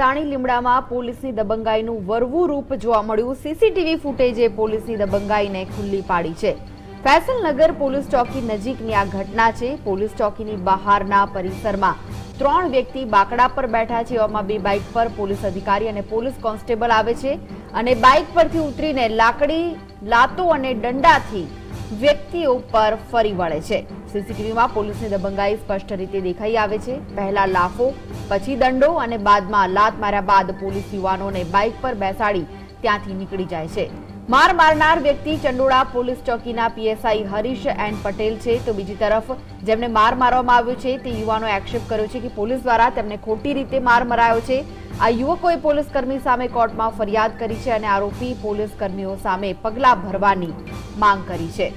દાણી લીમડામાં પોલીસની દબંગાઈનું વરવું રૂપ જોવા મળ્યું. સીસીટીવી ફૂટેજે પોલીસની દબંગાઈને ખુલ્લી પાડી છે. ફેસલનગર પોલીસ ચોકી નજીકની આ ઘટના છે. પોલીસ ચોકીની બહારના પરિસરમાં ત્રણ વ્યક્તિ બાકડા પર બેઠા છે. એવામાં બે બાઇક પર પોલીસ અધિકારી અને પોલીસ કોન્સ્ટેબલ આવે છે અને બાઇક પરથી ઉતરીને લાકડી, લાતો અને દંડાથી વ્યક્તિઓ પર ફરી વળે છે. સીસીટીવીમાં પોલીસની દબંગાઈ સ્પષ્ટ રીતે દેખાઈ આવે છે. પહેલા લાફો પછી દંડો અને બાદમાં લાત માર્યા બાદ પોલીસ યુવાનોને બાઇક પર બેસાડી ત્યાંથી નીકળી જાય છે. માર મારનાર વ્યક્તિ ચંડોળા પોલીસ ચોકીના પીએસઆઈ હરીશ એન પટેલ છે. તો બીજી તરફ જેમને માર મારવામાં આવ્યો છે, તે યુવાનો આક્ષેપ કર્યો છે કે પોલીસ દ્વારા તેમને ખોટી રીતે માર મરાયો છે. આ યુવકોએ પોલીસ કર્મી સામે કોર્ટમાં ફરિયાદ કરી છે અને આરોપી પોલીસ કર્મીઓ સામે પગલાં ભરવાની માંગ કરી છે.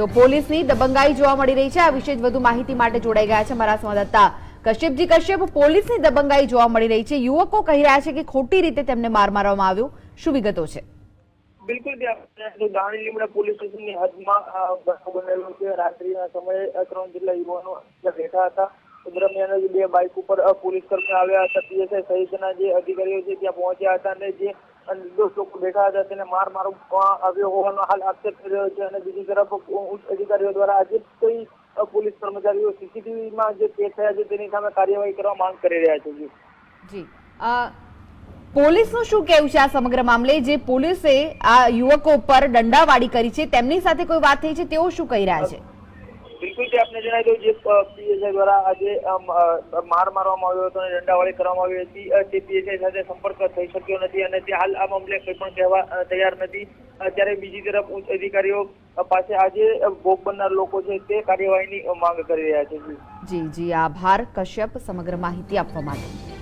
તો પોલીસની દબંગાઈ જોવા મળી રહી છે. આ વિશે વધુ માહિતી માટે જોડાઈ ગયા છે મારા સંવાદદાતા કશ્યપજી. કશ્યપ, પોલીસની દબંગાઈ જોવા મળી રહી છે. યુવકો કહી રહ્યા છે કે ખોટી રીતે તેમને માર મારવામાં આવ્યો. શું વિગતો છે? બિલકુલ હતા. બે બાઇક ઉપર પોલીસ કર્મી આવ્યા હતા. પીએસઆઈ સહિતના જે અધિકારીઓ છે ત્યાં પહોંચ્યા હતા અને જે નિર્દોષ લોકો હતા, તેને માર મારવામાં આવ્યો હોવાનો હાલ આક્ષેપ થઈ રહ્યો છે અને બીજી તરફ ઉચ્ચ અધિકારીઓ દ્વારા આજે કોઈ પોલીસ કર્મચારીઓ સીસીટીવીમાં જે કેસ થયા છે તેની સામે કાર્યવાહી કરવા માંગ કરી રહ્યા છે. જી. પોલીસનું શું કહેવું છે આ સમગ્ર મામલે? જે પોલીસે આ યુવકો પર દંડાવાળી કરી છે, તેમની સાથે કોઈ વાત થઈ છે? તેઓ શું કહી રહ્યા છે? બિલકુલ જે આપને જણાવી દઉં, જે પીએસઆઈ દ્વારા આજે માર મારવામાં આવ્યો હતો અને દંડાવાળી કરવામાં આવી હતી તે પીએસઆઈ સાથે સંપર્ક થઈ શક્યો નથી અને તે હાલ આ મામલે કંઈ પણ કહેવા તૈયાર નથી. ત્યારે બીજી તરફ ઉચ્ચ અધિકારીઓ પાસે આજે ભોગ બનનાર લોકો છે તે કાર્યવાહીની માંગ કરી રહ્યા છે. જી જી, આભાર. કશ્યપ, સમગ્ર માહિતી આપવા માટે.